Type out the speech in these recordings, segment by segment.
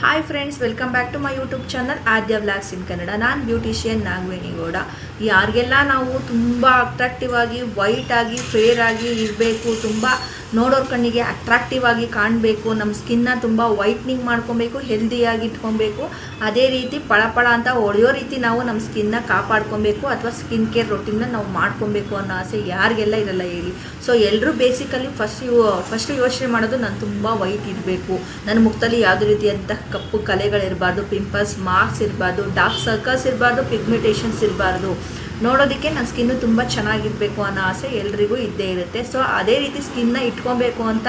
Hi friends welcome back to my YouTube channel Aadya vlogs in Kannada ನಾನು beautician ನಾಗವೇಣಿಗೌಡ ಯಾರಿಗೆಲ್ಲ ನಾವು ತುಂಬ attractive ಆಗಿ ವೈಟ್ ಆಗಿ ಫೇರ್ ಆಗಿ ಇರಬೇಕು, ತುಂಬ ನೋಡೋರ ಕಣ್ಣಿಗೆ ಅಟ್ರಾಕ್ಟಿವ್ ಆಗಿ ಕಾಣಬೇಕು ನಮ್ಮ ಸ್ಕಿನ್ನ ತುಂಬ ವೈಟ್ನಿಂಗ್ ಮಾಡ್ಕೊಬೇಕು ಹೆಲ್ದಿಯಾಗಿ ಇಟ್ಕೊಬೇಕು. ಅದೇ ರೀತಿ ಪಳಪಳ ಅಂತ ಹೊಳೆಯೋ ರೀತಿ ನಾವು ನಮ್ಮ ಸ್ಕಿನ್ನ ಕಾಪಾಡ್ಕೊಬೇಕು ಅಥವಾ ಸ್ಕಿನ್ ಕೇರ್ ರೊಟೀನ್ನ ನಾವು ಮಾಡ್ಕೊಬೇಕು ಅನ್ನೋ ಆಸೆ ಯಾರಿಗೆಲ್ಲ ಇರಲ್ಲ ಹೇಳಿ. ಸೊ ಎಲ್ಲರೂ ಬೇಸಿಕಲಿ ಫಸ್ಟ್ ಯು ಫಸ್ಟ್ ಯೋಚನೆ ಮಾಡೋದು ನಾನು ತುಂಬ ವೈಟ್ ಇರಬೇಕು ನನ್ನ ಮುಖದಲ್ಲಿ ಯಾವುದೇ ರೀತಿಯಾದಂಥ ಕಪ್ಪು ಕಲೆಗಳಿರಬಾರ್ದು ಪಿಂಪಲ್ಸ್ ಮಾರ್ಕ್ಸ್ ಇರಬಾರ್ದು ಡಾರ್ಕ್ ಸರ್ಕಲ್ಸ್ ಇರಬಾರ್ದು ಪಿಗ್ಮೆಂಟೇಷನ್ಸ್ ಇರಬಾರ್ದು. ನೋಡೋದಕ್ಕೆ ನನ್ನ ಸ್ಕಿನ್ನು ತುಂಬ ಚೆನ್ನಾಗಿರಬೇಕು ಅನ್ನೋ ಆಸೆ ಎಲ್ರಿಗೂ ಇದ್ದೇ ಇರುತ್ತೆ. ಸೊ ಅದೇ ರೀತಿ ಸ್ಕಿನ್ನ ಇಟ್ಕೊಬೇಕು ಅಂತ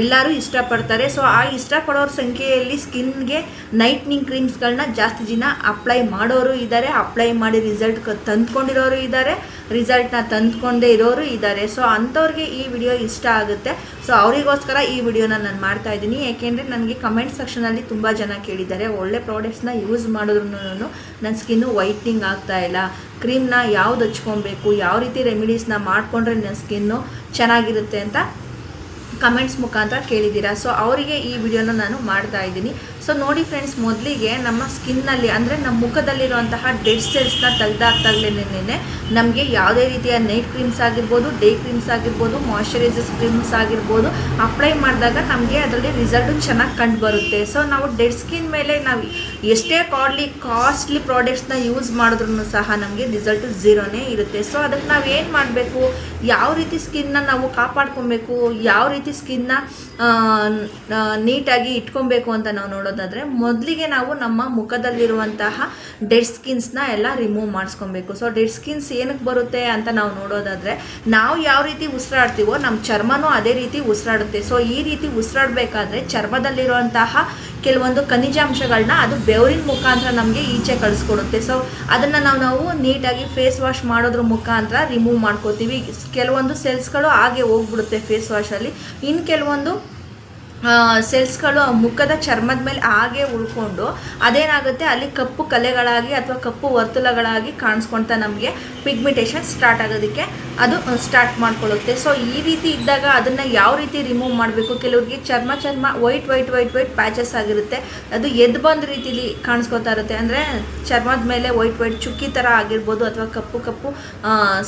ಎಲ್ಲರೂ ಇಷ್ಟಪಡ್ತಾರೆ. ಸೊ ಆ ಇಷ್ಟಪಡೋರ ಸಂಖ್ಯೆಯಲ್ಲಿ ಸ್ಕಿನ್ಗೆ ನೈಟ್ನಿಂಗ್ ಕ್ರೀಮ್ಸ್ಗಳನ್ನ ಜಾಸ್ತಿ ಜನ ಅಪ್ಲೈ ಮಾಡೋರು ಇದ್ದಾರೆ ಅಪ್ಲೈ ಮಾಡಿ ರಿಸಲ್ಟ್ ತಂದ್ಕೊಂಡಿರೋರು ಇದ್ದಾರೆ ರಿಸಲ್ಟ್ನ ತಂದ್ಕೊಂಡೇ ಇರೋರು ಇದ್ದಾರೆ. ಸೊ, ಅಂಥವ್ರಿಗೆ ಈ ವಿಡಿಯೋ ಇಷ್ಟ ಆಗುತ್ತೆ. ಸೊ, ಅವರಿಗೋಸ್ಕರ ಈ ವಿಡಿಯೋನ ನಾನು ಮಾಡ್ತಾ ಇದ್ದೀನಿ. ಏಕೆಂದರೆ ನನಗೆ ಕಮೆಂಟ್ ಸೆಕ್ಷನಲ್ಲಿ ತುಂಬ ಜನ ಕೇಳಿದ್ದಾರೆ. ಒಳ್ಳೆ ಪ್ರಾಡಕ್ಟ್ಸ್ನ ಯೂಸ್ ಮಾಡಿದ್ರು ನನ್ನ ಸ್ಕಿನ್ನು ವೈಟ್ನಿಂಗ್ ಆಗ್ತಾ ಇಲ್ಲ. ಕ್ರೀಮ್ನ ಯಾವ್ದು ಹಚ್ಕೊಬೇಕು, ಯಾವ ರೀತಿ ರೆಮಿಡೀಸ್ನ ಮಾಡಿಕೊಂಡ್ರೆ ನನ್ನ ಸ್ಕಿನ್ನು ಚೆನ್ನಾಗಿರುತ್ತೆ ಅಂತ ಕಮೆಂಟ್ಸ್ ಮುಖಾಂತರ ಕೇಳಿದ್ದೀರಾ. ಸೊ, ಅವರಿಗೆ ಈ ವಿಡಿಯೋನ ನಾನು ಮಾಡ್ತಾ ಇದ್ದೀನಿ. ಸೊ ನೋಡಿ ಫ್ರೆಂಡ್ಸ್ ಮೊದಲಿಗೆ ನಮ್ಮ ಸ್ಕಿನ್ನಲ್ಲಿ, ಅಂದರೆ ನಮ್ಮ ಮುಖದಲ್ಲಿರುವಂತಹ ಡೆಡ್ ಸೆಲ್ಸ್ನ ತೆಗ್ದಾಕ್ದಾಗ್ಲೇನೆ ನಮಗೆ ಯಾವುದೇ ರೀತಿಯ ನೈಟ್ ಕ್ರೀಮ್ಸ್ ಆಗಿರ್ಬೋದು ಡೇ ಕ್ರೀಮ್ಸ್ ಆಗಿರ್ಬೋದು ಮಾಯಶ್ಚರೈಸರ್ಸ್ ಕ್ರೀಮ್ಸ್ ಆಗಿರ್ಬೋದು ಅಪ್ಲೈ ಮಾಡಿದಾಗ ನಮಗೆ ಅದರಲ್ಲಿ ರಿಸಲ್ಟು ಚೆನ್ನಾಗಿ ಕಂಡು ಬರುತ್ತೆ ಸೊ ನಾವು ಡೆಡ್ ಸ್ಕಿನ್ ಮೇಲೆ ನಾವು ಎಷ್ಟೇ ಕಾಡ್ಲಿ ಕಾಸ್ಟ್ಲಿ ಪ್ರಾಡಕ್ಟ್ಸ್ನ ಯೂಸ್ ಮಾಡಿದ್ರು ಸಹ ನಮಗೆ ರಿಸಲ್ಟು ಝೀರೋನೇ ಇರುತ್ತೆ. ಸೊ ಅದಕ್ಕೆ ನಾವು ಏನು ಮಾಡಬೇಕು? ಯಾವ ರೀತಿ ಸ್ಕಿನ್ನ ನಾವು ಕಾಪಾಡ್ಕೊಬೇಕು? ಯಾವ ರೀತಿ ಸ್ಕಿನ್ನ ನೀಟಾಗಿ ಇಟ್ಕೊಬೇಕು ಅಂತ ನಾವು ನೋಡೋದಾದರೆ ಮೊದಲಿಗೆ ನಾವು ನಮ್ಮ ಮುಖದಲ್ಲಿರುವಂತಹ ಡೆಡ್ ಸ್ಕಿನ್ಸ್ನ ಎಲ್ಲ ರಿಮೂವ್ ಮಾಡಿಸ್ಕೊಬೇಕು. ಸೊ ಡೆಡ್ ಸ್ಕಿನ್ಸ್ ಏನಕ್ಕೆ ಬರುತ್ತೆ ಅಂತ ನಾವು ನೋಡೋದಾದರೆ ನಾವು ಯಾವ ರೀತಿ ಉಸಿರಾಡ್ತೀವೋ ನಮ್ಮ ಚರ್ಮನೂ ಅದೇ ರೀತಿ ಉಸಿರಾಡುತ್ತೆ. ಸೊ ಈ ರೀತಿ ಉಸಿರಾಡಬೇಕಾದ್ರೆ ಚರ್ಮದಲ್ಲಿರುವಂತಹ ಕೆಲವೊಂದು ಖನಿಜಾಂಶಗಳನ್ನ ಅದು ಬೆವರಿನ ಮುಖಾಂತರ ನಮಗೆ ಈಚೆ ಕಳಿಸ್ಕೊಡುತ್ತೆ. ಸೊ ಅದನ್ನು ನಾವು ನಾವು ನೀಟಾಗಿ ಫೇಸ್ ವಾಶ್ ಮಾಡೋದ್ರ ಮುಖಾಂತರ ರಿಮೂವ್ ಮಾಡ್ಕೋತೀವಿ. ಕೆಲವೊಂದು ಸೆಲ್ಸ್ಗಳು ಹಾಗೆ ಹೋಗ್ಬಿಡುತ್ತೆ ಫೇಸ್ ವಾಶಲ್ಲಿ ಇನ್ನು ಕೆಲವೊಂದು ಸೆಲ್ಸ್ಗಳು ಮುಖದ ಚರ್ಮದ ಮೇಲೆ ಹಾಗೆ ಉಳ್ಕೊಂಡು ಅದೇನಾಗುತ್ತೆ? ಅಲ್ಲಿ ಕಪ್ಪು ಕಲೆಗಳಾಗಿ ಅಥವಾ ಕಪ್ಪು ವರ್ತುಲಗಳಾಗಿ ಕಾಣಿಸ್ಕೊಳ್ತಾ ನಮಗೆ ಪಿಗ್ಮೆಂಟೇಷನ್ ಸ್ಟಾರ್ಟ್ ಆಗೋದಕ್ಕೆ ಅದು ಸ್ಟಾರ್ಟ್ ಮಾಡ್ಕೊಳ್ಳುತ್ತೆ. ಸೊ ಈ ರೀತಿ ಇದ್ದಾಗ ಅದನ್ನು ಯಾವ ರೀತಿ ರಿಮೂವ್ ಮಾಡಬೇಕು? ಕೆಲವ್ರಿಗೆ ಚರ್ಮ ಚರ್ಮ white white white white patches ಆಗಿರುತ್ತೆ. ಅದು ಎದ್ದು ಬಂದ ರೀತಿಲಿ ಕಾಣಿಸ್ಕೊತಾ ಇರುತ್ತೆ. ಅಂದರೆ ಚರ್ಮದ ಮೇಲೆ ವೈಟ್ ವೈಟ್ ಚುಕ್ಕಿ ಥರ ಆಗಿರ್ಬೋದು ಅಥವಾ ಕಪ್ಪು ಕಪ್ಪು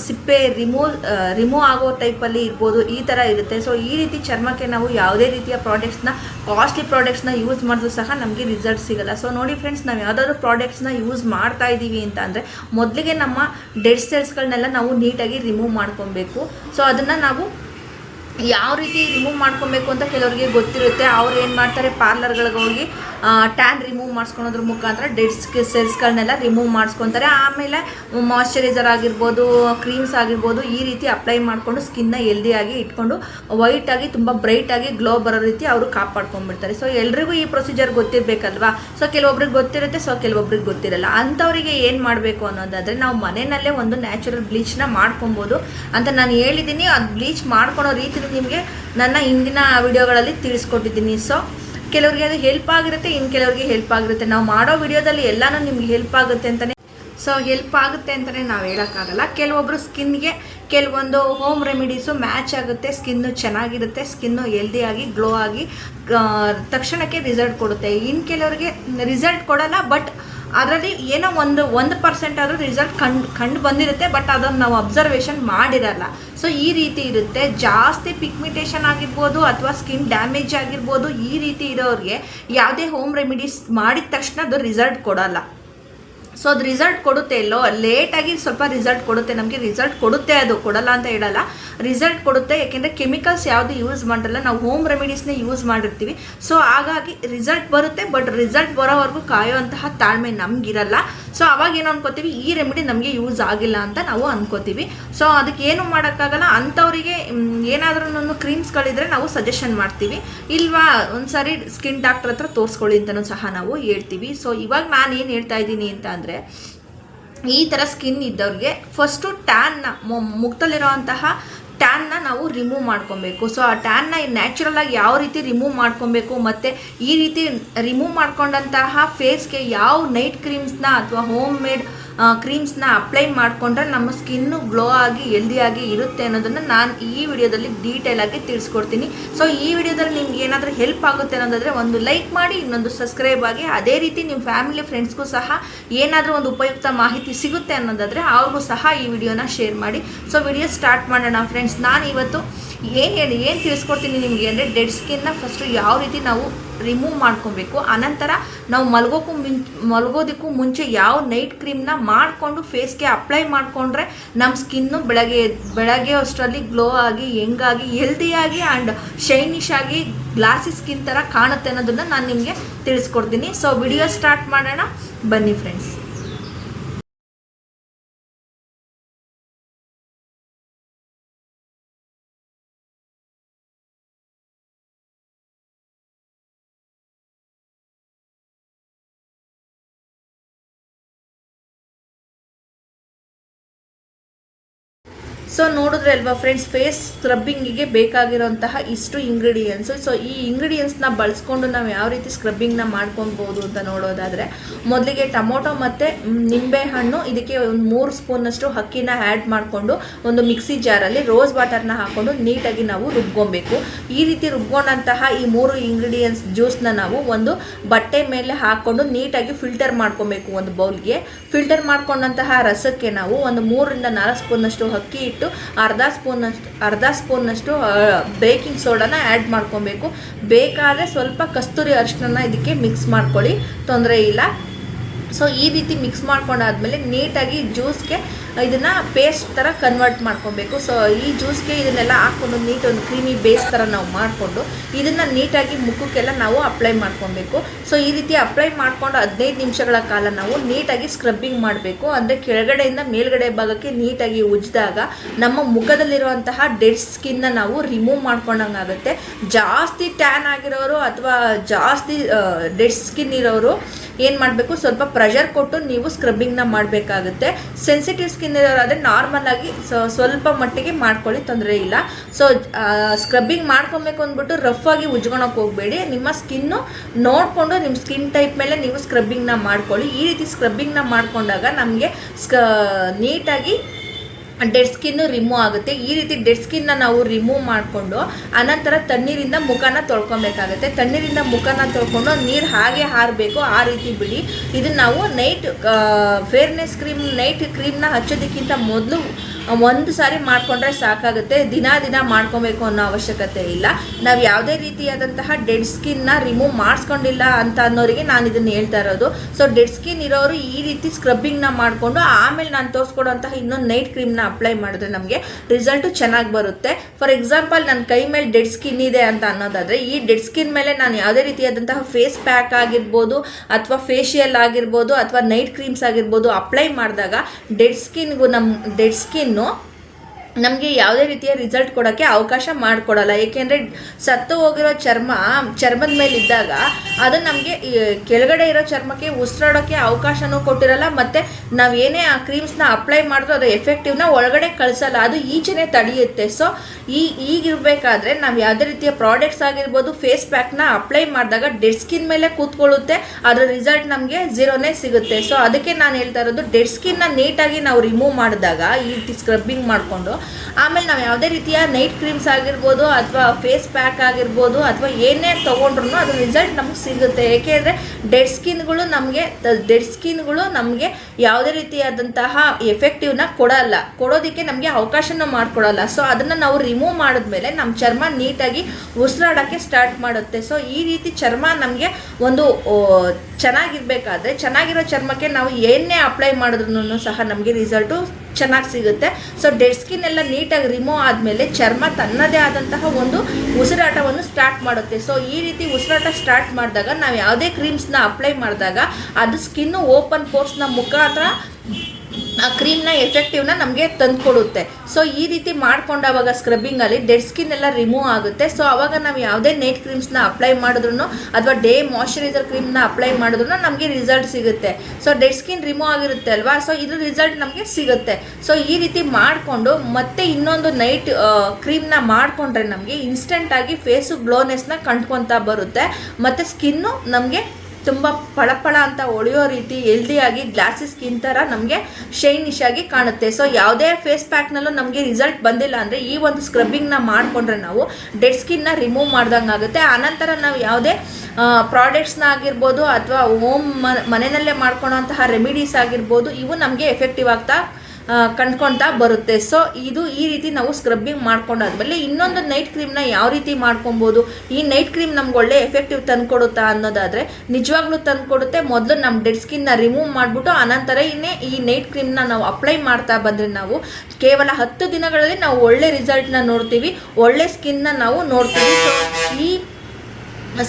ಸಿಪ್ಪೆ ರಿಮೂವ್ ರಿಮೂವ್ ಆಗೋ ಟೈಪಲ್ಲಿ ಇರ್ಬೋದು ಈ ಥರ ಇರುತ್ತೆ. ಸೊ ಈ ರೀತಿ ಚರ್ಮಕ್ಕೆ ನಾವು ಯಾವುದೇ ರೀತಿಯ ಪ್ರಾಡಕ್ಟ್ಸ್ನ ಕಾಸ್ಟ್ಲಿ ಪ್ರಾಡಕ್ಟ್ಸ್ನ ಯೂಸ್ ಮಾಡಿದ್ರು ಸಹ ನಮಗೆ ರಿಸಲ್ಟ್ ಸಿಗಲ್ಲ. ಸೊ ನೋಡಿ ಫ್ರೆಂಡ್ಸ್ ನಾವು ಯಾವುದಾದ್ರು ಪ್ರಾಡಕ್ಟ್ಸ್ನ ಯೂಸ್ ಮಾಡ್ತಾ ಇದ್ದೀವಿ ಅಂತ ಅಂದರೆ ಮೊದಲಿಗೆ ನಮ್ಮ ಡೆಡ್ ಸೆಲ್ಸ್ಗಳನ್ನೆಲ್ಲ ನಾವು ನೀಟಾಗಿ ರಿಮೂವ್ ಮಾಡ್ಕೊಬೇಕು. ಸೊ ಅದನ್ನು ನಾವು ಯಾವ ರೀತಿ ರಿಮೂವ್ ಮಾಡ್ಕೊಬೇಕು ಅಂತ ಕೆಲವರಿಗೆ ಗೊತ್ತಿರುತ್ತೆ. ಅವ್ರು ಏನು ಮಾಡ್ತಾರೆ? ಪಾರ್ಲರ್ಗಳಿಗೆ ಹೋಗಿ ಟ್ಯಾನ್ ರಿಮೂವ್ ಮಾಡಿಸ್ಕೊಳೋದ್ರ ಮುಖಾಂತರ ಡೆಡ್ ಸೆಲ್ಸ್ಗಳನ್ನೆಲ್ಲ ರಿಮೂವ್ ಮಾಡಿಸ್ಕೊತಾರೆ. ಆಮೇಲೆ ಮಾಯಶ್ಚರೈಸರ್ ಆಗಿರ್ಬೋದು ಕ್ರೀಮ್ಸ್ ಆಗಿರ್ಬೋದು, ಈ ರೀತಿ ಅಪ್ಲೈ ಮಾಡಿಕೊಂಡು ಸ್ಕಿನ್ನ ಹೆಲ್ದಿಯಾಗಿ ಇಟ್ಕೊಂಡು ವೈಟಾಗಿ ತುಂಬ ಬ್ರೈಟಾಗಿ ಗ್ಲೋ ಬರೋ ರೀತಿ ಅವರು ಕಾಪಾಡ್ಕೊಂಡ್ಬಿಡ್ತಾರೆ. ಸೊ ಎಲ್ರಿಗೂ ಈ ಪ್ರೊಸೀಜರ್ ಗೊತ್ತಿರಬೇಕಲ್ವಾ? ಸೊ ಕೆಲವೊಬ್ರಿಗೆ ಗೊತ್ತಿರುತ್ತೆ ಸೊ ಕೆಲವೊಬ್ರಿಗೆ ಗೊತ್ತಿರಲ್ಲ. ಅಂಥವರಿಗೆ ಏನು ಮಾಡಬೇಕು ಅನ್ನೋದಾದರೆ, ನಾವು ಮನೆಯಲ್ಲೇ ಒಂದು ನ್ಯಾಚುರಲ್ ಬ್ಲೀಚ್ನ ಮಾಡ್ಕೊಬೋದು ಅಂತ ನಾನು ಹೇಳಿದ್ದೀನಿ. ಅದು ಬ್ಲೀಚ್ ಮಾಡ್ಕೊಳೋ ರೀತಿ ನಿಮಗೆ ನನ್ನ ಹಿಂದಿನ ವಿಡಿಯೋಗಳಲ್ಲಿ ತಿಳಿಸ್ಕೊಟ್ಟಿದ್ದೀನಿ. ಸೊ ಕೆಲವರಿಗೆ ಅದು ಹೆಲ್ಪ್ ಆಗಿರುತ್ತೆ ಇನ್ನು ಕೆಲವರಿಗೆ ಹೆಲ್ಪ್ ಆಗಿರುತ್ತೆ ನಾವು ಮಾಡೋ ವಿಡಿಯೋದಲ್ಲಿ ಎಲ್ಲನೂ ನಿಮ್ಗೆ ಹೆಲ್ಪ್ ಆಗುತ್ತೆ ಅಂತಲೇ ಸೊ ಹೆಲ್ಪ್ ಆಗುತ್ತೆ ಅಂತಲೇ ನಾವು ಹೇಳೋಕ್ಕಾಗಲ್ಲ. ಕೆಲವೊಬ್ಬರು ಸ್ಕಿನ್ಗೆ ಕೆಲವೊಂದು ಹೋಮ್ ರೆಮಿಡೀಸು ಮ್ಯಾಚ್ ಆಗುತ್ತೆ ಸ್ಕಿನ್ನು ಚೆನ್ನಾಗಿರುತ್ತೆ ಸ್ಕಿನ್ನು ಹೆಲ್ದಿಯಾಗಿ ಗ್ಲೋ ಆಗಿ ತಕ್ಷಣಕ್ಕೆ ರಿಸಲ್ಟ್ ಕೊಡುತ್ತೆ. ಇನ್ನು ಕೆಲವರಿಗೆ ರಿಸಲ್ಟ್ ಕೊಡಲ್ಲ ಬಟ್ ಅದರಲ್ಲಿ ಏನೋ ಒಂದು ಒಂದು ಪರ್ಸೆಂಟ್ ಆದರೂ ರಿಸಲ್ಟ್ ಕಂಡು ಕಂಡು ಬಂದಿರುತ್ತೆ ಬಟ್ ಅದನ್ನು ನಾವು ಅಬ್ಸರ್ವೇಷನ್ ಮಾಡಿರಲ್ಲ. ಸೊ ಈ ರೀತಿ ಇರುತ್ತೆ. ಜಾಸ್ತಿ ಪಿಗ್ಮಿಟೇಷನ್ ಆಗಿರ್ಬೋದು ಅಥವಾ ಸ್ಕಿನ್ ಡ್ಯಾಮೇಜ್ ಆಗಿರ್ಬೋದು ಈ ರೀತಿ ಇರೋರಿಗೆ ಯಾವುದೇ ಹೋಮ್ ರೆಮಿಡೀಸ್ ಮಾಡಿದ ತಕ್ಷಣ ಅದು ರಿಸಲ್ಟ್ ಕೊಡಲ್ಲ. ಸೊ ಅದು ರಿಸಲ್ಟ್ ಕೊಡುತ್ತೆ ಇಲ್ಲೋ ಲೇಟಾಗಿ ಸ್ವಲ್ಪ ರಿಸಲ್ಟ್ ಕೊಡುತ್ತೆ. ನಮಗೆ ರಿಸಲ್ಟ್ ಕೊಡುತ್ತೆ, ಅದು ಕೊಡಲ್ಲ ಅಂತ ಹೇಳಲ್ಲ. ರಿಸಲ್ಟ್ ಕೊಡುತ್ತೆ. ಯಾಕೆಂದರೆ ಕೆಮಿಕಲ್ಸ್ ಯಾವುದು ಯೂಸ್ ಮಾಡಿರಲ್ಲ, ನಾವು ಹೋಮ್ ರೆಮಿಡೀಸ್ನ ಯೂಸ್ ಮಾಡಿರ್ತೀವಿ. ಸೊ ಹಾಗಾಗಿ ರಿಸಲ್ಟ್ ಬರುತ್ತೆ ಬಟ್ ರಿಸಲ್ಟ್ ಬರೋವರೆಗೂ ಕಾಯೋಂತಹ ತಾಳ್ಮೆ ನಮಗಿರಲ್ಲ. ಸೊ ಅವಾಗ ಏನು ಅನ್ಕೋತೀವಿ? ಈ ರೆಮಿಡಿ ನಮಗೆ ಯೂಸ್ ಆಗಿಲ್ಲ ಅಂತ ನಾವು ಅನ್ಕೋತೀವಿ. ಸೊ ಅದಕ್ಕೆ ಏನು ಮಾಡೋಕ್ಕಾಗಲ್ಲ? ಅಂಥವರಿಗೆ ಏನಾದ್ರೂ ಕ್ರೀಮ್ಸ್ಗಳಿದ್ರೆ ನಾವು ಸಜೆಷನ್ ಮಾಡ್ತೀವಿ. ಇಲ್ವಾ, ಒಂದ್ಸರಿ ಸ್ಕಿನ್ ಡಾಕ್ಟರ್ ಹತ್ರ ತೋರಿಸ್ಕೊಳ್ಳಿ ಅಂತಲೂ ಸಹ ನಾವು ಹೇಳ್ತೀವಿ. ಸೊ ಇವಾಗ ನಾನು ಏನು ಹೇಳ್ತಾ ಇದ್ದೀನಿ ಅಂತ ಅಂದರೆ, ಈ ಥರ ಸ್ಕಿನ್ ಇದ್ದವ್ರಿಗೆ ಫಸ್ಟು ಟ್ಯಾನ್ನ ಮುಖದಲ್ಲಿರೋಂತಹ ಟ್ಯಾನ್ನ ನಾವು ರಿಮೂವ್ ಮಾಡ್ಕೊಬೇಕು. ಸೊ ಆ ಟ್ಯಾನ್ನ ನ್ಯಾಚುರಲ್ ಆಗಿ ಯಾವ ರೀತಿ ರಿಮೂವ್ ಮಾಡ್ಕೊಬೇಕು ಮತ್ತು ಈ ರೀತಿ ರಿಮೂವ್ ಮಾಡ್ಕೊಂಡಂತಹ ಫೇಸ್ಗೆ ಯಾವ ನೈಟ್ ಕ್ರೀಮ್ಸ್ನ ಅಥವಾ ಹೋಮ್ ಮೇಡ್ ಕ್ರೀಮ್ಸ್ನ ಅಪ್ಲೈ ಮಾಡಿಕೊಂಡ್ರೆ ನಮ್ಮ ಸ್ಕಿನ್ನು ಗ್ಲೋ ಆಗಿ ಹೆಲ್ದಿಯಾಗಿ ಇರುತ್ತೆ ಅನ್ನೋದನ್ನು ನಾನು ಈ ವಿಡಿಯೋದಲ್ಲಿ ಡೀಟೇಲ್ ಆಗಿ ತಿಳಿಸ್ಕೊಡ್ತೀನಿ. ಸೊ ಈ ವಿಡಿಯೋದಲ್ಲಿ ನಿಮ್ಗೆ ಏನಾದರೂ ಹೆಲ್ಪ್ ಆಗುತ್ತೆ ಅನ್ನೋದಾದರೆ ಒಂದು ಲೈಕ್ ಮಾಡಿ, ಇನ್ನೊಂದು ಸಬ್ಸ್ಕ್ರೈಬ್ ಆಗಿ. ಅದೇ ರೀತಿ ನಿಮ್ಮ ಫ್ಯಾಮಿಲಿ ಫ್ರೆಂಡ್ಸ್ಗೂ ಸಹ ಏನಾದರೂ ಒಂದು ಉಪಯುಕ್ತ ಮಾಹಿತಿ ಸಿಗುತ್ತೆ ಅನ್ನೋದಾದರೆ ಅವ್ರಿಗೂ ಸಹ ಈ ವಿಡಿಯೋನ ಶೇರ್ ಮಾಡಿ. ಸೊ ವಿಡಿಯೋ ಸ್ಟಾರ್ಟ್ ಮಾಡೋಣ ಫ್ರೆಂಡ್ಸ್ ನಾನು ಇವತ್ತು ಏನು ಹೇಳಿ, ಏನು ತಿಳಿಸ್ಕೊಡ್ತೀನಿ ನಿಮಗೆ ಅಂದರೆ ಡೆಡ್ ಸ್ಕಿನ್ನ ಫಸ್ಟು ಯಾವ ರೀತಿ ನಾವು ರಿಮೂವ್ ಮಾಡ್ಕೊಬೇಕು. ಅನಂತರ ನಾವು ಮಲಗೋಕ್ಕೂ ಮುಂ ಮಲಗೋದಕ್ಕೂ ಮುಂಚೆ ಯಾವ ನೈಟ್ ಕ್ರೀಮ್ನ ಮಾಡಿಕೊಂಡು ಫೇಸ್ಗೆ ಅಪ್ಲೈ ಮಾಡಿಕೊಂಡ್ರೆ ನಮ್ಮ ಸ್ಕಿನ್ನು ಬೆಳಗ್ಗೆ ಬೆಳಗ್ಗೆ ಅಷ್ಟರಲ್ಲಿ ಗ್ಲೋ ಆಗಿ ಹೆಂಗಾಗಿ ಹೆಲ್ದಿಯಾಗಿ ಆ್ಯಂಡ್ ಶೈನಿಶ್ ಆಗಿ ಗ್ಲಾಸಿ ಸ್ಕಿನ್ ಥರ ಕಾಣುತ್ತೆ ಅನ್ನೋದನ್ನು ನಾನು ನಿಮಗೆ ತಿಳಿಸ್ಕೊಡ್ತೀನಿ. ಸೊ ವಿಡಿಯೋ ಸ್ಟಾರ್ಟ್ ಮಾಡೋಣ. ಬನ್ನಿ ಫ್ರೆಂಡ್ಸ್ ಸೊ ನೋಡಿದ್ರೆ ಅಲ್ವಾ ಫ್ರೆಂಡ್ಸ್ ಫೇಸ್ ಸ್ಕ್ರಬ್ಬಿಂಗಿಗೆ ಬೇಕಾಗಿರೋಂತಹ ಇಷ್ಟು ಇಂಗ್ರೀಡಿಯೆಂಟ್ಸು ಸೊ ಈ ಇಂಗ್ರೀಡಿಯೆಂಟ್ಸ್ನ ಬಳಸ್ಕೊಂಡು ನಾವು ಯಾವ ರೀತಿ ಸ್ಕ್ರಬ್ಬಿಂಗ್ನ ಮಾಡ್ಕೊಬೋದು ಅಂತ ನೋಡೋದಾದರೆ, ಮೊದಲಿಗೆ ಟೊಮೊಟೊ ಮತ್ತು ನಿಂಬೆ ಹಣ್ಣು, ಇದಕ್ಕೆ ಒಂದು ಮೂರು ಸ್ಪೂನಷ್ಟು ಅಕ್ಕಿನ ಆ್ಯಡ್ ಮಾಡಿಕೊಂಡು ಒಂದು ಮಿಕ್ಸಿ ಜಾರಲ್ಲಿ ರೋಸ್ ವಾಟರ್ನ ಹಾಕ್ಕೊಂಡು ನೀಟಾಗಿ ನಾವು ರುಬ್ಕೊಬೇಕು ಈ ರೀತಿ ರುಬ್ಕೊಂಡಂತಹ ಈ ಮೂರು ಇಂಗ್ರೀಡಿಯೆಂಟ್ಸ್ ಜ್ಯೂಸ್ನ ನಾವು ಒಂದು ಬಟ್ಟೆ ಮೇಲೆ ಹಾಕ್ಕೊಂಡು ನೀಟಾಗಿ ಫಿಲ್ಟರ್ ಮಾಡ್ಕೊಬೇಕು ಒಂದು ಬೌಲ್ಗೆ ಫಿಲ್ಟರ್ ಮಾಡ್ಕೊಂಡಂತಹ ರಸಕ್ಕೆ ನಾವು ಒಂದು ಮೂರರಿಂದ ನಾಲ್ಕು ಸ್ಪೂನಷ್ಟು ಅಕ್ಕಿ ಇಟ್ಟು ಅರ್ಧ ಸ್ಪೂನಷ್ಟು, ಅರ್ಧ ಸ್ಪೂನ್ನಷ್ಟು ಬೇಕಿಂಗ್ ಸೋಡಾನ ಆ್ಯಡ್ ಮಾಡ್ಕೊಬೇಕು. ಬೇಕಾದರೆ ಸ್ವಲ್ಪ ಕಸ್ತೂರಿ ಅರಿಶಿನ ಇದಕ್ಕೆ ಮಿಕ್ಸ್ ಮಾಡ್ಕೊಳ್ಳಿ, ತೊಂದರೆ ಇಲ್ಲ. ಸೊ ಈ ರೀತಿ ಮಿಕ್ಸ್ ಮಾಡ್ಕೊಂಡಾದ್ಮೇಲೆ ನೀಟಾಗಿ ಜ್ಯೂಸ್ಗೆ ಇದನ್ನು ಪೇಸ್ಟ್ ಥರ ಕನ್ವರ್ಟ್ ಮಾಡ್ಕೊಬೇಕು. ಸೊ ಈ ಜ್ಯೂಸ್ಗೆ ಇದನ್ನೆಲ್ಲ ಹಾಕ್ಕೊಂಡು ನೀಟ್ ಒಂದು ಕ್ರೀಮಿ ಬೇಸ್ ಥರ ನಾವು ಮಾಡಿಕೊಂಡು, ಇದನ್ನು ನೀಟಾಗಿ ಮುಖಕ್ಕೆಲ್ಲ ನಾವು ಅಪ್ಲೈ ಮಾಡ್ಕೊಬೇಕು. ಸೊ ಈ ರೀತಿ ಅಪ್ಲೈ ಮಾಡ್ಕೊಂಡು ಹದಿನೈದು ನಿಮಿಷಗಳ ಕಾಲ ನಾವು ನೀಟಾಗಿ ಸ್ಕ್ರಬ್ಬಿಂಗ್ ಮಾಡಬೇಕು. ಅಂದರೆ ಕೆಳಗಡೆಯಿಂದ ಮೇಲ್ಗಡೆ ಭಾಗಕ್ಕೆ ನೀಟಾಗಿ ಉಜ್ಜಿದಾಗ ನಮ್ಮ ಮುಖದಲ್ಲಿರುವಂತಹ ಡೆಡ್ ಸ್ಕಿನ್ನ ನಾವು ರಿಮೂವ್ ಮಾಡ್ಕೊಂಡಂಗಾಗುತ್ತೆ ಜಾಸ್ತಿ ಟ್ಯಾನ್ ಆಗಿರೋರು ಅಥವಾ ಜಾಸ್ತಿ ಡೆಡ್ ಸ್ಕಿನ್ ಇರೋರು ಏನು ಮಾಡಬೇಕು? ಸ್ವಲ್ಪ ಪ್ರೆಷರ್ ಕೊಟ್ಟು ನೀವು ಸ್ಕ್ರಬ್ಬಿಂಗ್ನ ಮಾಡಬೇಕಾಗುತ್ತೆ. ಸೆನ್ಸಿಟಿವ್ ಸ್ಕಿನ್ ಇರೋರಾದರೆ ನಾರ್ಮಲ್ ಆಗಿ ಸ್ವಲ್ಪ ಮಟ್ಟಿಗೆ ಮಾಡ್ಕೊಳ್ಳಿ, ತೊಂದರೆ ಇಲ್ಲ. ಸೊ ಸ್ಕ್ರಬ್ಬಿಂಗ್ ಮಾಡ್ಕೊಬೇಕು ಅಂದ್ಬಿಟ್ಟು ರಫ್ ಆಗಿ ಉಜ್ಕೊಳಕ್ಕೆ ಹೋಗಬೇಡಿ. ನಿಮ್ಮ ಸ್ಕಿನ್ನು ನೋಡಿಕೊಂಡು ನಿಮ್ಮ ಸ್ಕಿನ್ ಟೈಪ್ ಮೇಲೆ ನೀವು ಸ್ಕ್ರಬ್ಬಿಂಗ್ನ ಮಾಡ್ಕೊಳ್ಳಿ. ಈ ರೀತಿ ಸ್ಕ್ರಬ್ಬಿಂಗ್ನ ಮಾಡಿಕೊಂಡಾಗ ನಮಗೆ ಸ್ಕ ನೀಟಾಗಿ ಡೆಡ್ ಸ್ಕಿನ್ನು ರಿಮೂವ್ ಆಗುತ್ತೆ. ಈ ರೀತಿ ಡೆಡ್ ಸ್ಕಿನ್ನ ನಾವು ರಿಮೂವ್ ಮಾಡಿಕೊಂಡು, ಅನಂತರ ತಣ್ಣೀರಿಂದ ಮುಖನ ತೊಳ್ಕೊಬೇಕಾಗುತ್ತೆ. ತಣ್ಣೀರಿಂದ ಮುಖನ ತೊಳ್ಕೊಂಡು ನೀರು ಹಾಗೆ ಹಾರಬೇಕು, ಆ ರೀತಿ ಬಿಡಿ. ಇದನ್ನು ನಾವು ನೈಟ್ ಫೇರ್ನೆಸ್ ಕ್ರೀಮ್ ನೈಟ್ ಕ್ರೀಮ್ನ ಹಚ್ಚೋದಕ್ಕಿಂತ ಮೊದಲು ಒಂದು ಸಾರಿ ಮಾಡಿಕೊಂಡ್ರೆ ಸಾಕಾಗುತ್ತೆ. ದಿನ ದಿನ ಮಾಡ್ಕೊಬೇಕು ಅನ್ನೋ ಅವಶ್ಯಕತೆ ಇಲ್ಲ. ನಾವು ಯಾವುದೇ ರೀತಿಯಾದಂತಹ ಡೆಡ್ ಸ್ಕಿನ್ನ ರಿಮೂವ್ ಮಾಡಿಸ್ಕೊಂಡಿಲ್ಲ ಅಂತ ಅನ್ನೋರಿಗೆ ನಾನು ಇದನ್ನು ಹೇಳ್ತಾ ಇರೋದು. ಸೊ ಡೆಡ್ ಸ್ಕಿನ್ ಇರೋರು ಈ ರೀತಿ ಸ್ಕ್ರಬ್ಬಿಂಗ್ನ ಮಾಡಿಕೊಂಡು ಆಮೇಲೆ ನಾನು ತೋರಿಸ್ಕೊಡೋಂತಹ ಇನ್ನೊಂದು ನೈಟ್ ಕ್ರೀಮ್ನ ಅಪ್ಲೈ ಮಾಡಿದ್ರೆ ನಮಗೆ ರಿಸಲ್ಟು ಚೆನ್ನಾಗಿ ಬರುತ್ತೆ. ಫಾರ್ ಎಕ್ಸಾಂಪಲ್ ನನ್ನ ಕೈ ಮೇಲೆ ಡೆಡ್ ಸ್ಕಿನ್ ಇದೆ ಅಂತ ಅನ್ನೋದಾದರೆ, ಈ ಡೆಡ್ ಸ್ಕಿನ್ ಮೇಲೆ ನಾನು ಯಾವುದೇ ರೀತಿಯಾದಂತಹ ಫೇಸ್ ಪ್ಯಾಕ್ ಆಗಿರ್ಬೋದು ಅಥವಾ ಫೇಶಿಯಲ್ ಆಗಿರ್ಬೋದು ಅಥವಾ ನೈಟ್ ಕ್ರೀಮ್ಸ್ ಆಗಿರ್ಬೋದು ಅಪ್ಲೈ ಮಾಡಿದಾಗ, ಡೆಡ್ ಸ್ಕಿನ್ಗೂ ನಮ್ಮ ಡೆಡ್ ಸ್ಕಿನ್ನು ನಮಗೆ ಯಾವುದೇ ರೀತಿಯ ರಿಸಲ್ಟ್ ಕೊಡೋಕ್ಕೆ ಅವಕಾಶ ಮಾಡಿಕೊಡಲ್ಲ. ಏಕೆಂದರೆ ಸತ್ತು ಹೋಗಿರೋ ಚರ್ಮ, ಚರ್ಮದ ಮೇಲೆ ಇದ್ದಾಗ ಅದು ನಮಗೆ ಕೆಳಗಡೆ ಇರೋ ಚರ್ಮಕ್ಕೆ ಉಸಿರಾಡೋಕ್ಕೆ ಅವಕಾಶನೂ ಕೊಟ್ಟಿರಲ್ಲ, ಮತ್ತು ನಾವು ಏನೇ ಆ ಕ್ರೀಮ್ಸ್ನ ಅಪ್ಲೈ ಮಾಡಿದ್ರೂ ಅದು ಎಫೆಕ್ಟಿವ್ನ ಒಳಗಡೆ ಕಳಿಸಲ್ಲ. ಅದು ಈಚೆನೇ ತಡೆಯುತ್ತೆ. ಸೊ ಈ, ಈಗಿರಬೇಕಾದ್ರೆ ನಾವು ಯಾವುದೇ ರೀತಿಯ ಪ್ರಾಡಕ್ಟ್ಸ್ ಆಗಿರ್ಬೋದು ಫೇಸ್ ಪ್ಯಾಕ್ನ ಅಪ್ಲೈ ಮಾಡಿದಾಗ ಡೆಡ್ ಸ್ಕಿನ್ ಮೇಲೆ ಕೂತ್ಕೊಳ್ಳುತ್ತೆ. ಅದರ ರಿಸಲ್ಟ್ ನಮಗೆ ಝೀರೋನೇ ಸಿಗುತ್ತೆ. ಸೊ ಅದಕ್ಕೆ ನಾನು ಹೇಳ್ತಾ ಇರೋದು ಡೆಡ್ ಸ್ಕಿನ್ನ ನೀಟಾಗಿ ನಾವು ರಿಮೂವ್ ಮಾಡಿದಾಗ ಈ ರೀತಿ ಸ್ಕ್ರಬ್ಬಿಂಗ್ ಮಾಡಿಕೊಂಡು ಆಮೇಲೆ ನಾವು ಯಾವುದೇ ರೀತಿಯ ನೈಟ್ ಕ್ರೀಮ್ಸ್ ಆಗಿರ್ಬೋದು ಅಥವಾ ಫೇಸ್ ಪ್ಯಾಕ್ ಆಗಿರ್ಬೋದು ಅಥವಾ ಏನೇ ತೊಗೊಂಡ್ರು ಅದು ರಿಸಲ್ಟ್ ನಮ್ಗೆ ಸಿಗುತ್ತೆ. ಏಕೆಂದರೆ ಡೆಡ್ ಸ್ಕಿನ್ಗಳು ನಮಗೆ ಡೆಡ್ ಸ್ಕಿನ್ಗಳು ನಮಗೆ ಯಾವುದೇ ರೀತಿಯಾದಂತಹ ಎಫೆಕ್ಟಿವ್ನ ಕೊಡಲ್ಲ. ಕೊಡೋದಕ್ಕೆ ನಮಗೆ ಅವಕಾಶನ ಮಾಡಿಕೊಡಲ್ಲ. ಸೊ ಅದನ್ನು ನಾವು ರಿಮೂವ್ ಮಾಡಿದ್ಮೇಲೆ ನಮ್ಮ ಚರ್ಮ ನೀಟಾಗಿ ಉಸಿರಾಡೋಕ್ಕೆ ಸ್ಟಾರ್ಟ್ ಮಾಡುತ್ತೆ. ಸೊ ಈ ರೀತಿ ಚರ್ಮ ನಮಗೆ ಒಂದು ಚೆನ್ನಾಗಿರ್ಬೇಕಾದ್ರೆ ಚೆನ್ನಾಗಿರೋ ಚರ್ಮಕ್ಕೆ ನಾವು ಏನೇ ಅಪ್ಲೈ ಮಾಡಿದ್ರು ಸಹ ನಮಗೆ ರಿಸಲ್ಟು ಚೆನ್ನಾಗಿ ಸಿಗುತ್ತೆ. ಸೊ ಡೆಡ್ ಸ್ಕಿನ್ ಎಲ್ಲ ನೀಟಾಗಿ ರಿಮೂವ್ ಆದಮೇಲೆ ಚರ್ಮ ತನ್ನದೇ ಆದಂತಹ ಒಂದು ಉಸಿರಾಟವನ್ನು ಸ್ಟಾರ್ಟ್ ಮಾಡುತ್ತೆ. ಸೊ ಈ ರೀತಿ ಉಸಿರಾಟ ಸ್ಟಾರ್ಟ್ ಮಾಡಿದಾಗ ನಾವು ಯಾವುದೇ ಕ್ರೀಮ್ಸ್ನ ಅಪ್ಲೈ ಮಾಡಿದಾಗ ಅದು ಸ್ಕಿನ್ನು ಓಪನ್ ಪೋರ್ಸ್ನ ಮುಖಾಂತರ ಆ ಕ್ರೀಮ್ನ ಎಫೆಕ್ಟಿವ್ನ ನಮಗೆ ತಂದುಕೊಡುತ್ತೆ ಸೊ ಈ ರೀತಿ ಮಾಡ್ಕೊಂಡಾಗ ಸ್ಕ್ರಬ್ಬಿಂಗಲ್ಲಿ ಡೆಡ್ ಸ್ಕಿನ್ ಎಲ್ಲ ರಿಮೂವ್ ಆಗುತ್ತೆ. ಸೊ ಆವಾಗ ನಾವು ಯಾವುದೇ ನೈಟ್ ಕ್ರೀಮ್ಸ್ನ ಅಪ್ಲೈ ಮಾಡಿದ್ರು ಅಥವಾ ಡೇ ಮಾಯಶ್ಚರೈಸರ್ ಕ್ರೀಮ್ನ ಅಪ್ಲೈ ಮಾಡಿದ್ರು ನಮಗೆ ರಿಸಲ್ಟ್ ಸಿಗುತ್ತೆ. ಸೊ ಡೆಡ್ ಸ್ಕಿನ್ ರಿಮೂವ್ ಆಗಿರುತ್ತೆ ಅಲ್ವಾ? ಸೊ ಇದ್ರ ರಿಸಲ್ಟ್ ನಮಗೆ ಸಿಗುತ್ತೆ. ಸೊ ಈ ರೀತಿ ಮಾಡಿಕೊಂಡು ಮತ್ತೆ ಇನ್ನೊಂದು ನೈಟ್ ಕ್ರೀಮ್ನ ಮಾಡಿಕೊಂಡ್ರೆ ನಮಗೆ ಇನ್ಸ್ಟೆಂಟಾಗಿ ಫೇಸು ಗ್ಲೋನೆಸ್ನ ಕಂಡ್ಕೊತಾ ಬರುತ್ತೆ. ಮತ್ತು ಸ್ಕಿನ್ನು ನಮಗೆ ತುಂಬ ಪಳಪಳ ಅಂತ ಹೊಳೆಯೋ ರೀತಿ ಹೆಲ್ದಿಯಾಗಿ ಗ್ಲಾಸಿ ಸ್ಕಿನ್ ಥರ ನಮಗೆ ಶೈನಿಶ್ ಆಗಿ ಕಾಣುತ್ತೆ. ಸೊ ಯಾವುದೇ ಫೇಸ್ ಪ್ಯಾಕ್ನಲ್ಲೂ ನಮಗೆ ರಿಸಲ್ಟ್ ಬಂದಿಲ್ಲ ಅಂದರೆ ಈ ಒಂದು ಸ್ಕ್ರಬ್ಬಿಂಗ್ನ ಮಾಡಿಕೊಂಡ್ರೆ ನಾವು ಡೆಡ್ ಸ್ಕಿನ್ನ ರಿಮೂವ್ ಮಾಡ್ದಂಗೆ ಆಗುತ್ತೆ. ಆನಂತರ ನಾವು ಯಾವುದೇ ಪ್ರಾಡಕ್ಟ್ಸ್ನ ಆಗಿರ್ಬೋದು ಅಥವಾ ಹೋಮ್ ಮನೆಯಲ್ಲೇ ಮಾಡ್ಕೊಳೋಂತಹ ರೆಮಿಡೀಸ್ ಆಗಿರ್ಬೋದು, ಇವು ನಮಗೆ ಎಫೆಕ್ಟಿವ್ ಆಗ್ತಾ ಕಂಡ್ಕೊಳ್ತಾ ಬರುತ್ತೆ. ಸೊ ಇದು ಈ ರೀತಿ ನಾವು ಸ್ಕ್ರಬ್ಬಿಂಗ್ ಮಾಡ್ಕೊಂಡಾದ್ಮೇಲೆ ಇನ್ನೊಂದು ನೈಟ್ ಕ್ರೀಮ್ನ ಯಾವ ರೀತಿ ಮಾಡ್ಕೊಬೋದು? ಈ ನೈಟ್ ಕ್ರೀಮ್ ನಮ್ಗೆ ಒಳ್ಳೆ ಎಫೆಕ್ಟಿವ್ ತಂದ್ಕೊಡುತ್ತಾ ಅನ್ನೋದಾದರೆ ನಿಜವಾಗ್ಲೂ ತಂದುಕೊಡುತ್ತೆ. ಮೊದಲು ನಮ್ಮ ಡೆಡ್ ಸ್ಕಿನ್ನ ರಿಮೂವ್ ಮಾಡಿಬಿಟ್ಟು ಅನಂತರ ಇನ್ನೇ ಈ ನೈಟ್ ಕ್ರೀಮ್ನ ನಾವು ಅಪ್ಲೈ ಮಾಡ್ತಾ ಬಂದರೆ ನಾವು ಕೇವಲ ಹತ್ತು ದಿನಗಳಲ್ಲಿ ನಾವು ಒಳ್ಳೆ ರಿಸಲ್ಟ್ನ ನೋಡ್ತೀವಿ. ಒಳ್ಳೆ ಸ್ಕಿನ್ನ ನಾವು ನೋಡ್ತೀವಿ. ಸೊ ಈ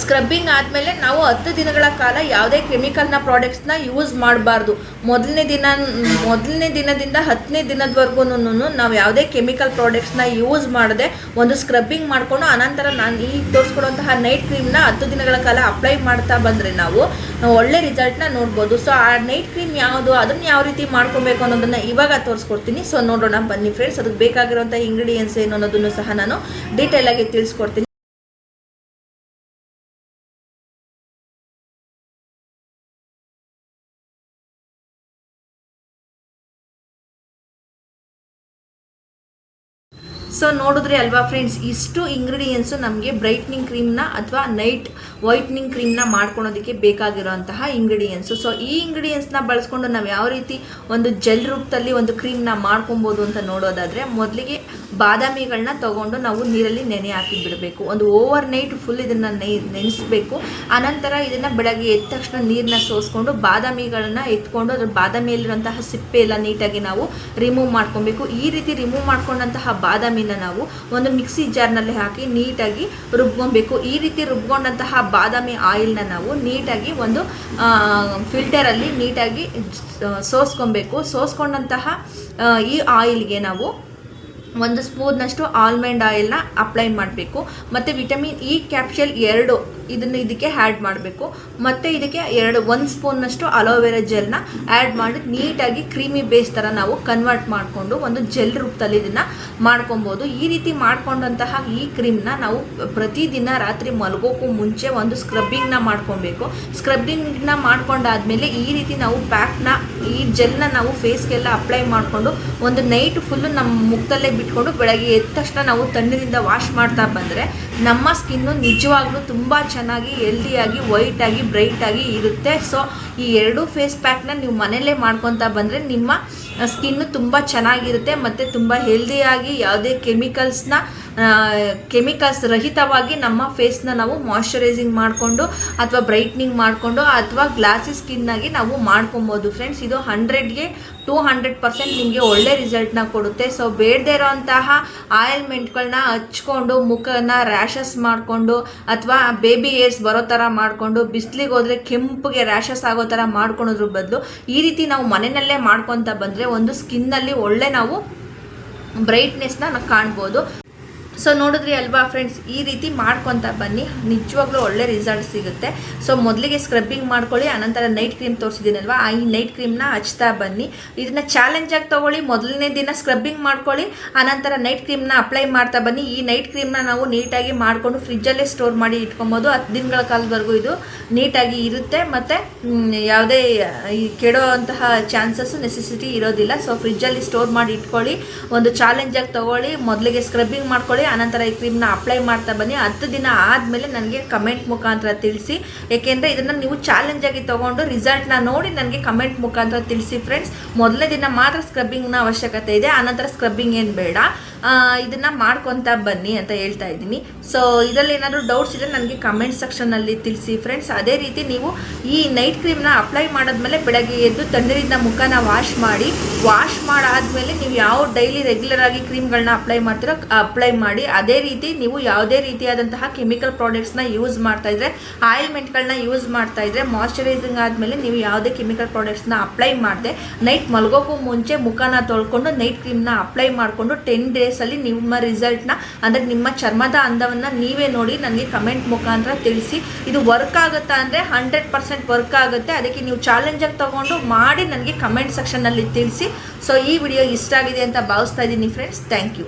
ಸ್ಕ್ರಬ್ಬಿಂಗ್ ಆದಮೇಲೆ ನಾವು ಹತ್ತು ದಿನಗಳ ಕಾಲ ಯಾವುದೇ ಕೆಮಿಕಲ್ನ ಪ್ರಾಡಕ್ಟ್ಸ್ನ ಯೂಸ್ ಮಾಡಬಾರ್ದು. ಮೊದಲನೇ ದಿನ, ಮೊದಲನೇ ದಿನದಿಂದ ಹತ್ತನೇ ದಿನದವರೆಗೂ ನಾವು ಯಾವುದೇ ಕೆಮಿಕಲ್ ಪ್ರಾಡಕ್ಟ್ಸ್ನ ಯೂಸ್ ಮಾಡದೆ ಒಂದು ಸ್ಕ್ರಬ್ಬಿಂಗ್ ಮಾಡಿಕೊಂಡು ಅನಂತರ ನಾನು ಈ ತೋರಿಸ್ಕೊಡುವಂತಹ ನೈಟ್ ಕ್ರೀಮ್ನ ಹತ್ತು ದಿನಗಳ ಕಾಲ ಅಪ್ಲೈ ಮಾಡ್ತಾ ಬಂದರೆ ನಾವು ಒಳ್ಳೆ ರಿಸಲ್ಟ್ನ ನೋಡ್ಬೋದು. ಸೊ ಆ ನೈಟ್ ಕ್ರೀಮ್ ಯಾವುದು, ಅದನ್ನು ಯಾವ ರೀತಿ ಮಾಡ್ಕೊಬೇಕು ಅನ್ನೋದನ್ನು ಇವಾಗ ತೋರಿಸ್ಕೊಡ್ತೀನಿ. ಸೊ ನೋಡೋಣ ಬನ್ನಿ ಫ್ರೆಂಡ್ಸ್ ಅದಕ್ಕೆ ಬೇಕಾಗಿರುವಂಥ ಇಂಗ್ರೀಡಿಯೆಂಟ್ಸ್ ಏನು ಅನ್ನೋದನ್ನು ಸಹ ನಾನು ಡೀಟೇಲಾಗಿ ತಿಳಿಸ್ಕೊಡ್ತೀನಿ. ಸೊ ನೋಡಿದ್ರೆ ಅಲ್ವಾ ಫ್ರೆಂಡ್ಸ್ ಇಷ್ಟು ಇಂಗ್ರೀಡಿಯೆಂಟ್ಸು ನಮಗೆ ಬ್ರೈಟ್ನಿಂಗ್ ಕ್ರೀಮ್ನ ಅಥವಾ ನೈಟ್ ವೈಟ್ನಿಂಗ್ ಕ್ರೀಮ್ನ ಮಾಡ್ಕೊಳೋದಕ್ಕೆ ಬೇಕಾಗಿರುವಂತಹ ಇಂಗ್ರೀಡಿಯೆಂಟ್ಸು ಸೊ ಈ ಇಂಗ್ರೀಡಿಯೆಂಟ್ಸ್ನ ಬಳಸ್ಕೊಂಡು ನಾವು ಯಾವ ರೀತಿ ಒಂದು ಜೆಲ್ ರೂಪದಲ್ಲಿ ಒಂದು ಕ್ರೀಮ್ನ ಮಾಡ್ಕೊಬೋದು ಅಂತ ನೋಡೋದಾದರೆ, ಮೊದಲಿಗೆ ಬಾದಾಮಿಗಳನ್ನ ತಗೊಂಡು ನಾವು ನೀರಲ್ಲಿ ನೆನೆ ಹಾಕಿ ಬಿಡಬೇಕು. ಒಂದು ಓವರ್ ನೈಟ್ ಫುಲ್ ಇದನ್ನು ನೆನೆಸ್ಬೇಕು. ಆನಂತರ ಇದನ್ನು ಬೆಳಗ್ಗೆ ಎದ್ದ ತಕ್ಷಣ ನೀರನ್ನ ಸೋಸ್ಕೊಂಡು ಬಾದಾಮಿಗಳನ್ನ ಎತ್ಕೊಂಡು ಅದ್ರ ಬಾದಾಮಿಯಲ್ಲಿರುವಂತಹ ಸಿಪ್ಪೆ ಎಲ್ಲ ನೀಟಾಗಿ ನಾವು ರಿಮೂವ್ ಮಾಡ್ಕೊಬೇಕು. ಈ ರೀತಿ ರಿಮೂವ್ ಮಾಡ್ಕೊಂಡಂತಹ ಬಾದಾಮಿನ ನಾವು ಒಂದು ಮಿಕ್ಸಿ ಜಾರ್ನಲ್ಲಿ ಹಾಕಿ ನೀಟಾಗಿ ರುಬ್ಕೊಬೇಕು. ಈ ರೀತಿ ರುಬ್ಕೊಂಡಂತಹ ಬಾದಾಮಿ ಆಯಿಲ್ನ ನಾವು ನೀಟಾಗಿ ಒಂದು ಫಿಲ್ಟರಲ್ಲಿ ನೀಟಾಗಿ ಸೋಸ್ಕೊಬೇಕು. ಸೋಸ್ಕೊಂಡಂತಹ ಈ ಆಯಿಲ್ಗೆ ನಾವು ಒಂದು ಸ್ಪೂನ್ನಷ್ಟು ಆಲ್ಮಂಡ್ ಆಯಿಲ್ನ ಅಪ್ಲೈ ಮಾಡಬೇಕು. ಮತ್ತು ವಿಟಮಿನ್ ಇ ಕ್ಯಾಪ್ಷಲ್ ಎರಡು ಇದನ್ನು ಇದಕ್ಕೆ ಆ್ಯಡ್ ಮಾಡಬೇಕು. ಮತ್ತು ಇದಕ್ಕೆ ಎರಡು, ಒಂದು ಸ್ಪೂನ್ನಷ್ಟು ಅಲೋವೆರಾ ಜೆಲ್ನ ಆ್ಯಡ್ ಮಾಡಿ ನೀಟಾಗಿ ಕ್ರೀಮಿ ಬೇಸ್ ಥರ ನಾವು ಕನ್ವರ್ಟ್ ಮಾಡಿಕೊಂಡು ಒಂದು ಜೆಲ್ ರೂಪದಲ್ಲಿ ಇದನ್ನು ಮಾಡ್ಕೊಬೋದು. ಈ ರೀತಿ ಮಾಡಿಕೊಂಡಂತಹ ಈ ಕ್ರೀಮ್ನ ನಾವು ಪ್ರತಿದಿನ ರಾತ್ರಿ ಮಲಗೋಕ್ಕೂ ಮುಂಚೆ ಒಂದು ಸ್ಕ್ರಬ್ಬಿಂಗ್ನ ಮಾಡ್ಕೊಬೇಕು. ಸ್ಕ್ರಬ್ಬಿಂಗ್ನ ಮಾಡ್ಕೊಂಡಾದ್ಮೇಲೆ ಈ ರೀತಿ ನಾವು ಪ್ಯಾಕ್ನ ಈ ಜೆಲ್ನ ನಾವು ಫೇಸ್ಗೆಲ್ಲ ಅಪ್ಲೈ ಮಾಡಿಕೊಂಡು ಒಂದು ನೈಟ್ ಫುಲ್ಲು ನಮ್ಮ ಮುಖದಲ್ಲೇ ಬಿಟ್ಕೊಂಡು ಬೆಳಗ್ಗೆ ಎದ್ದ ತಕ್ಷಣ ನಾವು ತಣ್ಣೀರಿಂದ ವಾಶ್ ಮಾಡ್ತಾ ಬಂದರೆ ನಮ್ಮ ಸ್ಕಿನ್ನು ನಿಜವಾಗ್ಲೂ ತುಂಬ ಚೆನ್ನಾಗಿ ಹೆಲ್ದಿಯಾಗಿ ವೈಟಾಗಿ ಬ್ರೈಟಾಗಿ ಇರುತ್ತೆ. ಸೊ ಈ ಎರಡೂ ಫೇಸ್ ಪ್ಯಾಕ್ನ ನೀವು ಮನೆಯಲ್ಲೇ ಮಾಡ್ಕೊತಾ ಬಂದರೆ ನಿಮ್ಮ ಸ್ಕಿನ್ನು ತುಂಬ ಚೆನ್ನಾಗಿರುತ್ತೆ ಮತ್ತು ತುಂಬ ಹೆಲ್ದಿಯಾಗಿ ಯಾವುದೇ ಕೆಮಿಕಲ್ಸ್ನ ಕೆಮಿಕಲ್ಸ್ ರಹಿತವಾಗಿ ನಮ್ಮ ಫೇಸ್ನ ನಾವು ಮಾಯಶ್ಚರೈಸಿಂಗ್ ಮಾಡಿಕೊಂಡು ಅಥವಾ ಬ್ರೈಟ್ನಿಂಗ್ ಮಾಡಿಕೊಂಡು ಅಥವಾ ಗ್ಲಾಸಿ ಸ್ಕಿನ್ನಾಗಿ ನಾವು ಮಾಡ್ಕೊಬೋದು ಫ್ರೆಂಡ್ಸ್ ಇದು ಹಂಡ್ರೆಡ್ಗೆ ಟೂ ಹಂಡ್ರೆಡ್ ಪರ್ಸೆಂಟ್ ನಿಮಗೆ ಒಳ್ಳೆ ರಿಸಲ್ಟ್ನ ಕೊಡುತ್ತೆ. ಸೊ ಬೇಡದೇ ಇರೋಂತಹ ಆಯಿಲ್ಮೆಂಟ್ಗಳನ್ನ ಹಚ್ಕೊಂಡು, ಮುಖನ ರ್ಯಾಷಸ್ ಮಾಡಿಕೊಂಡು ಅಥವಾ ಬೇಬಿ ಏರ್ಸ್ ಬರೋ ಥರ ಮಾಡಿಕೊಂಡು, ಬಿಸಿಲಿಗೆ ಹೋದರೆ ಕೆಂಪಗೆ ರ್ಯಾಷಸ್ ಆಗೋ ಥರ ಮಾಡ್ಕೊಳೋದ್ರ ಬದಲು ಈ ರೀತಿ ನಾವು ಮನೆಯಲ್ಲೇ ಮಾಡ್ಕೊತ ಬಂದರೆ ಒಂದು ಸ್ಕಿನ್ನಲ್ಲಿ ಒಳ್ಳೆ ನಾವು ಬ್ರೈಟ್ನೆಸ್ನ ನಾವು ಕಾಣ್ಬೋದು. ಸೊ ನೋಡಿದ್ರಿ ಅಲ್ವಾ ಫ್ರೆಂಡ್ಸ್ ಈ ರೀತಿ ಮಾಡ್ಕೊತ ಬನ್ನಿ. ನಿಜವಾಗ್ಲೂ ಒಳ್ಳೆ ರಿಸಲ್ಟ್ ಸಿಗುತ್ತೆ. ಸೊ ಮೊದಲಿಗೆ ಸ್ಕ್ರಬ್ಬಿಂಗ್ ಮಾಡ್ಕೊಳ್ಳಿ, ಆನಂತರ ನೈಟ್ ಕ್ರೀಮ್ ತೋರಿಸಿದ್ದೀನಲ್ವಾ? ಆ ಈ ನೈಟ್ ಕ್ರೀಮ್ನ ಹಚ್ತಾ ಬನ್ನಿ. ಇದನ್ನ ಚಾಲೆಂಜಾಗಿ ತೊಗೊಳ್ಳಿ. ಮೊದಲನೇ ದಿನ ಸ್ಕ್ರಬ್ಬಿಂಗ್ ಮಾಡ್ಕೊಳ್ಳಿ, ಆನಂತರ ನೈಟ್ ಕ್ರೀಮ್ನ ಅಪ್ಲೈ ಮಾಡ್ತಾ ಬನ್ನಿ. ಈ ನೈಟ್ ಕ್ರೀಮ್ನ ನಾವು ನೀಟಾಗಿ ಮಾಡಿಕೊಂಡು ಫ್ರಿಜ್ಜಲ್ಲೇ ಸ್ಟೋರ್ ಮಾಡಿ ಇಟ್ಕೊಬೋದು. ಹತ್ತು ದಿನಗಳ ಕಾಲದವರೆಗೂ ಇದು ನೀಟಾಗಿ ಇರುತ್ತೆ. ಮತ್ತು ಯಾವುದೇ, ಈ ಕೆಡೋವಂತಹ ಚಾನ್ಸಸ್ಸು ನೆಸೆಸಿಟಿ ಇರೋದಿಲ್ಲ. ಸೊ ಫ್ರಿಜ್ಜಲ್ಲಿ ಸ್ಟೋರ್ ಮಾಡಿ ಇಟ್ಕೊಳ್ಳಿ. ಒಂದು ಚಾಲೆಂಜಾಗಿ ತೊಗೊಳ್ಳಿ. ಮೊದಲಿಗೆ ಸ್ಕ್ರಬ್ಬಿಂಗ್ ಮಾಡ್ಕೊಳ್ಳಿ ಅನಂತರ ಈ ಕ್ರೀಮ್ನ ಅಪ್ಲೈ ಮಾಡ್ತಾ ಬನ್ನಿ, ಹತ್ತು ದಿನ ಆದಮೇಲೆ ನನಗೆ ಕಮೆಂಟ್ ಮುಖಾಂತರ ತಿಳಿಸಿ. ಏಕೆಂದರೆ ಇದನ್ನು ನೀವು ಚಾಲೆಂಜಾಗಿ ತೊಗೊಂಡು ರಿಸಲ್ಟ್ನ ನೋಡಿ ನನಗೆ ಕಮೆಂಟ್ ಮುಖಾಂತರ ತಿಳಿಸಿ ಫ್ರೆಂಡ್ಸ್ ಮೊದಲನೇ ದಿನ ಮಾತ್ರ ಸ್ಕ್ರಬ್ಬಿಂಗ್ನ ಅವಶ್ಯಕತೆ ಇದೆ ಆನಂತರ ಸ್ಕ್ರಬ್ಬಿಂಗ್ ಏನು ಬೇಡ. ಇದನ್ನ ಮಾಡ್ಕೊತಾ ಬನ್ನಿ ಅಂತ ಹೇಳ್ತಾ ಇದ್ದೀನಿ. ಸೊ ಇದರಲ್ಲಿ ಏನಾದರೂ ಡೌಟ್ಸ್ ಇದ್ದರೆ ನನಗೆ ಕಮೆಂಟ್ ಸೆಕ್ಷನಲ್ಲಿ ತಿಳಿಸಿ ಫ್ರೆಂಡ್ಸ್ ಅದೇ ರೀತಿ ನೀವು ಈ ನೈಟ್ ಕ್ರೀಮ್ನ ಅಪ್ಲೈ ಮಾಡಿದ್ಮೇಲೆ ಬೆಳಗ್ಗೆ ಎದ್ದು ತಣ್ಣೀರಿಂದ ಮುಖನ ವಾಶ್ ಮಾಡಿ ವಾಶ್ ಮಾಡಾದ್ಮೇಲೆ ನೀವು ಯಾವ ಡೈಲಿ ರೆಗ್ಯುಲರ್ ಆಗಿ ಕ್ರೀಮ್ಗಳನ್ನ ಅಪ್ಲೈ ಮಾಡ್ತೀರೋ ಅಪ್ಲೈ ಮಾಡಿ, ಅದೇ ರೀತಿ ನೀವು ಯಾವುದೇ ರೀತಿಯಾದಂತಹ ಕೆಮಿಕಲ್ ಪ್ರಾಡಕ್ಟ್ಸ್ನ ಯೂಸ್ ಮಾಡ್ತಾ ಇದ್ರೆ ಆಯಿಲ್ಮೆಂಟ್ಗಳನ್ನ ಯೂಸ್ ಮಾಡ್ತಾ ಇದ್ರೆ ಮಾಯಶ್ಚರೈಸಿಂಗ್ ಆದಮೇಲೆ ನೀವು ಯಾವುದೇ ಕೆಮಿಕಲ್ ಪ್ರಾಡಕ್ಟ್ಸ್ನ ಅಪ್ಲೈ ಮಾಡಿದೆ ನೈಟ್ ಮಲಗೋಕ್ಕೂ ಮುಂಚೆ ಮುಖನ ತೊಳ್ಕೊಂಡು ನೈಟ್ ಕ್ರೀಮ್ನ ಅಪ್ಲೈ ಮಾಡಿಕೊಂಡು ಟೆನ್ ಡೇಸಲ್ಲಿ ನಿಮ್ಮ ರಿಸಲ್ಟ್ನ, ಅಂದರೆ ನಿಮ್ಮ ಚರ್ಮದ ಅಂದವನ್ನು ನೀವೇ ನೋಡಿ ನನಗೆ ಕಮೆಂಟ್ ಮುಖಾಂತರ ತಿಳಿಸಿ. ಇದು ವರ್ಕ್ ಆಗುತ್ತಾ ಅಂದರೆ ಹಂಡ್ರೆಡ್ ಪರ್ಸೆಂಟ್ ವರ್ಕ್ ಆಗುತ್ತೆ. ಅದಕ್ಕೆ ನೀವು ಚಾಲೆಂಜಾಗಿ ತೊಗೊಂಡು ಮಾಡಿ ನನಗೆ ಕಮೆಂಟ್ ಸೆಕ್ಷನ್ನಲ್ಲಿ ತಿಳಿಸಿ. ಸೊ ಈ ವಿಡಿಯೋ ಇಷ್ಟ ಆಗಿದೆ ಅಂತ ಭಾವಿಸ್ತಾ ಇದ್ದೀನಿ ಫ್ರೆಂಡ್ಸ್ ಥ್ಯಾಂಕ್ ಯು